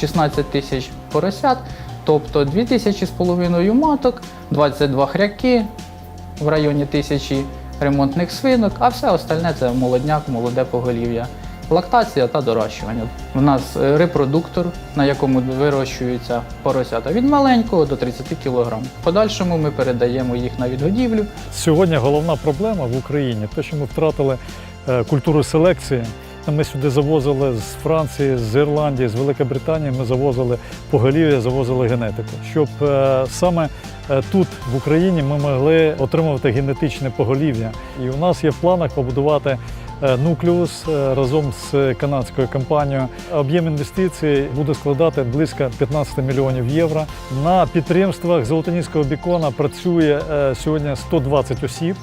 16 тисяч поросят, тобто 2 тисячі з половиною маток, 22 хряки в районі тисячі ремонтних свинок, а все остальне це молодняк, молоде поголів'я. Лактація та дорощування. У нас е, репродуктор, на якому вирощуються поросята від маленького до 30 кг. Подальшому ми передаємо їх на відгодівлю. Сьогодні головна проблема в Україні те, що ми втратили е, культуру селекції. Ми сюди завозили з Франції, з Ірландії, з Великобританії. Ми завозили поголів'я, завозили генетику, щоб е, саме е, тут, в Україні, ми могли отримувати генетичне поголів'я. І у нас є в планах побудувати е, нуклеус разом з канадською компанією. Об'єм інвестицій буде складати близько 15 мільйонів євро. На підприємствах Золотоніського бікона працює сьогодні 120 осіб.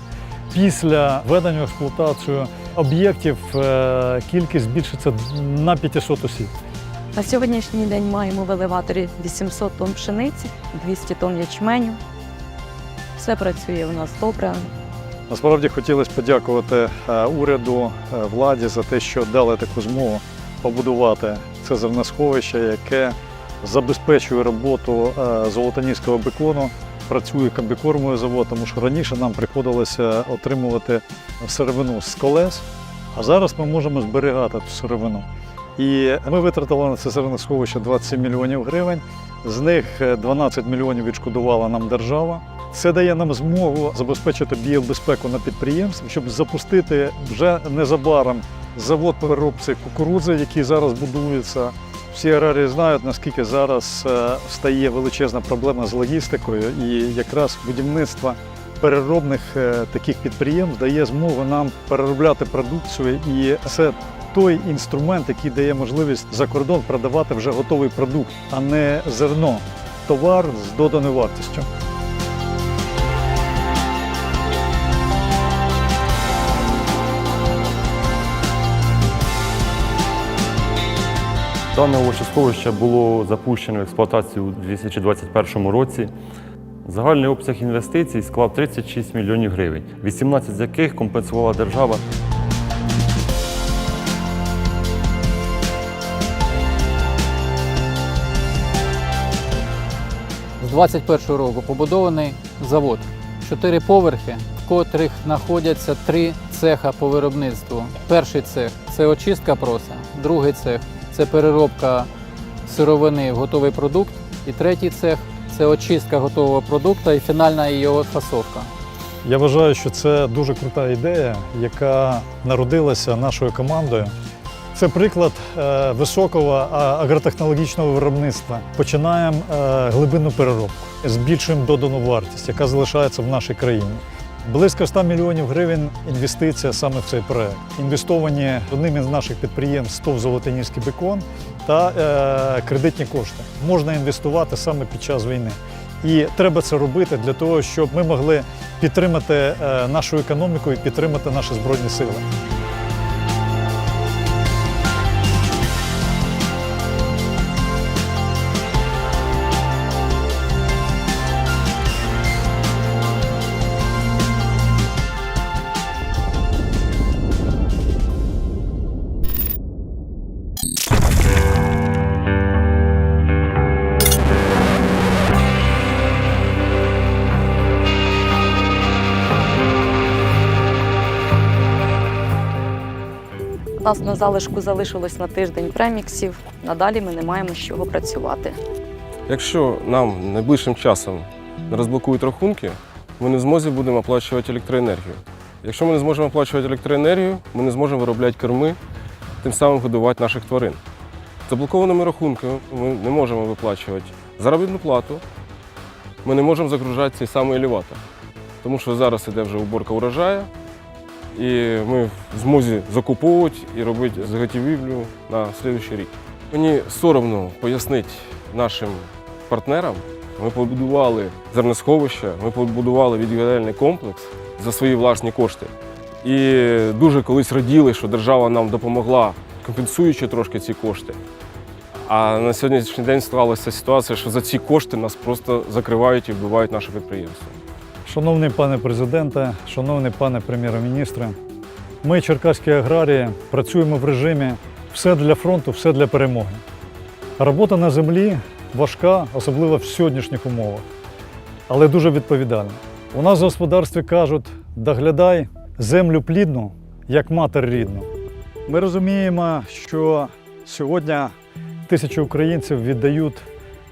Після введення в експлуатацію об'єктів е, кількість збільшиться на 500 осіб. На сьогоднішній день маємо в елеваторі 800 тонн пшениці, 200 тонн ячменю. Все працює у нас добре. Насправді хотілося подякувати е, уряду, е, владі за те, що дали таку змогу побудувати це зерносховище, яке забезпечує роботу золотоніського бекону. Працює комбікормовий завод, тому що раніше нам приходилося отримувати сировину з колес, а зараз ми можемо зберігати ту сировину. І ми витратили на це зерносховище 27 мільйонів гривень. З них е, 12 мільйонів відшкодувала нам держава. Це дає нам змогу забезпечити біобезпеку на підприємстві, щоб запустити вже незабаром завод переробці кукурудзи, який зараз будується. Всі аграрії знають, наскільки зараз е, стає величезна проблема з логістикою, і якраз будівництво переробних е, таких підприємств дає змогу нам переробляти продукцію, і це той інструмент, який дає можливість за кордон продавати вже готовий продукт, а не зерно, товар з доданою вартістю. Дане овочесховище було запущено в експлуатацію у 2021 році. Загальний обсяг інвестицій склав 36 мільйонів гривень, 18 з яких компенсувала держава. З 21 року побудований завод. Чотири поверхи, в котрих знаходяться три цеха по виробництву. Перший цех це очистка проса, другий цех це переробка сировини в готовий продукт. І третій цех це очистка готового продукту і фінальна його фасовка. Я вважаю, що це дуже крута ідея, яка народилася нашою командою. Це приклад е, високого агротехнологічного виробництва. Починаємо е, глибинну переробку, збільшуємо додану вартість, яка залишається в нашій країні. Близько 100 мільйонів гривень інвестиція саме в цей проект. Інвестовані одним із наших підприємств ТОВ Золотинівський бекон та е, кредитні кошти. Можна інвестувати саме під час війни. І треба це робити для того, щоб ми могли підтримати е, нашу економіку і підтримати наші збройні сили. Нас на залишку залишилось на тиждень преміксів. Надалі ми не маємо з чого працювати. Якщо нам найближчим часом не розблокують рахунки, ми не в змозі будемо оплачувати електроенергію. Якщо ми не зможемо оплачувати електроенергію, ми не зможемо виробляти керми, тим самим годувати наших тварин. Заблокованими рахунками ми не можемо виплачувати заробітну плату, ми не можемо загружати цей самий елеватор. Тому що зараз іде вже уборка урожаю, і ми в змозі закуповувати і робити заготівлю на наступний рік. Мені соромно пояснити нашим партнерам. Ми побудували зерносховище, ми побудували відповідальний комплекс за свої власні кошти. І дуже колись раділи, що держава нам допомогла, компенсуючи трошки ці кошти. А на сьогоднішній день склалася ситуація, що за ці кошти нас просто закривають і вбивають наше підприємство. Шановний пане президенте, шановний пане прем'єр-міністре, ми, черкаські аграрії, працюємо в режимі все для фронту, все для перемоги. Робота на землі важка, особливо в сьогоднішніх умовах, але дуже відповідальна. У нас в господарстві кажуть: доглядай землю плідну, як матер рідну. Ми розуміємо, що сьогодні тисячі українців віддають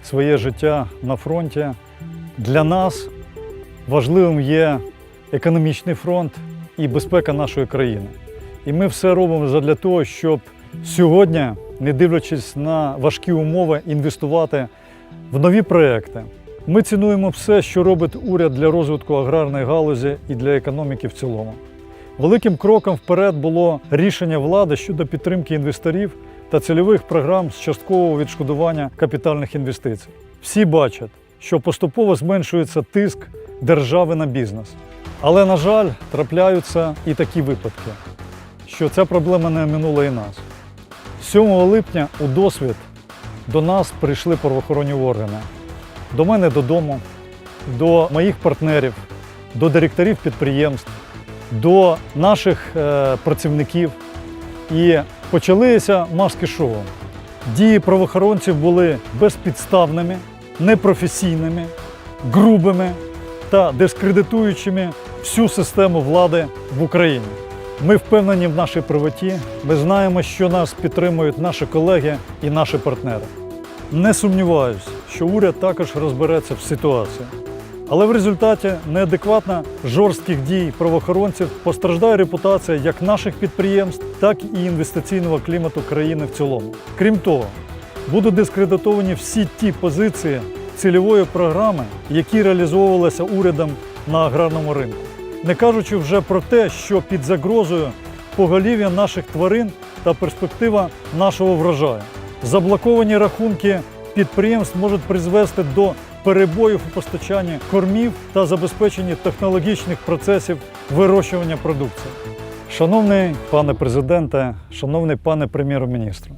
своє життя на фронті. Для нас важливим є економічний фронт і безпека нашої країни. І ми все робимо для того, щоб сьогодні, не дивлячись на важкі умови, інвестувати в нові проекти. Ми цінуємо все, що робить уряд для розвитку аграрної галузі і для економіки в цілому. Великим кроком вперед було рішення влади щодо підтримки інвесторів та цільових програм з часткового відшкодування капітальних інвестицій. Всі бачать, що поступово зменшується тиск держави на бізнес. Але, на жаль, трапляються і такі випадки, що ця проблема не минула і нас. 7 липня у досвід до нас прийшли правоохоронні органи. До мене додому, до моїх партнерів, до директорів підприємств, до наших е, працівників. І почалися маски шоу. Дії правоохоронців були безпідставними, непрофесійними, грубими та дискредитуючими всю систему влади в Україні. Ми впевнені в нашій правоті. Ми знаємо, що нас підтримують наші колеги і наші партнери. Не сумніваюся, що уряд також розбереться в ситуації. Але в результаті неадекватно жорстких дій правоохоронців постраждає репутація як наших підприємств, так і інвестиційного клімату країни в цілому. Крім того, будуть дискредитовані всі ті позиції цільової програми, які реалізовувалися урядом на аграрному ринку. Не кажучи вже про те, що під загрозою поголів'я наших тварин та перспектива нашого врожаю. Заблоковані рахунки підприємств можуть призвести до перебоїв у постачанні кормів та забезпеченні технологічних процесів вирощування продукції. Шановний пане президенте, шановний пане прем'єр-міністр,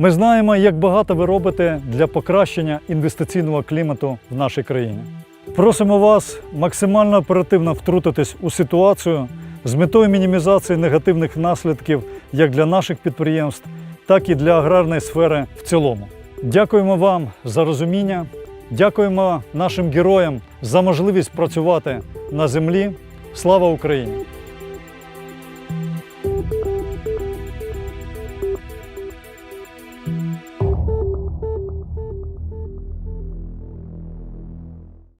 ми знаємо, як багато ви робите для покращення інвестиційного клімату в нашій країні. Просимо вас максимально оперативно втрутитись у ситуацію з метою мінімізації негативних наслідків як для наших підприємств, так і для аграрної сфери в цілому. Дякуємо вам за розуміння. Дякуємо нашим героям за можливість працювати на землі. Слава Україні!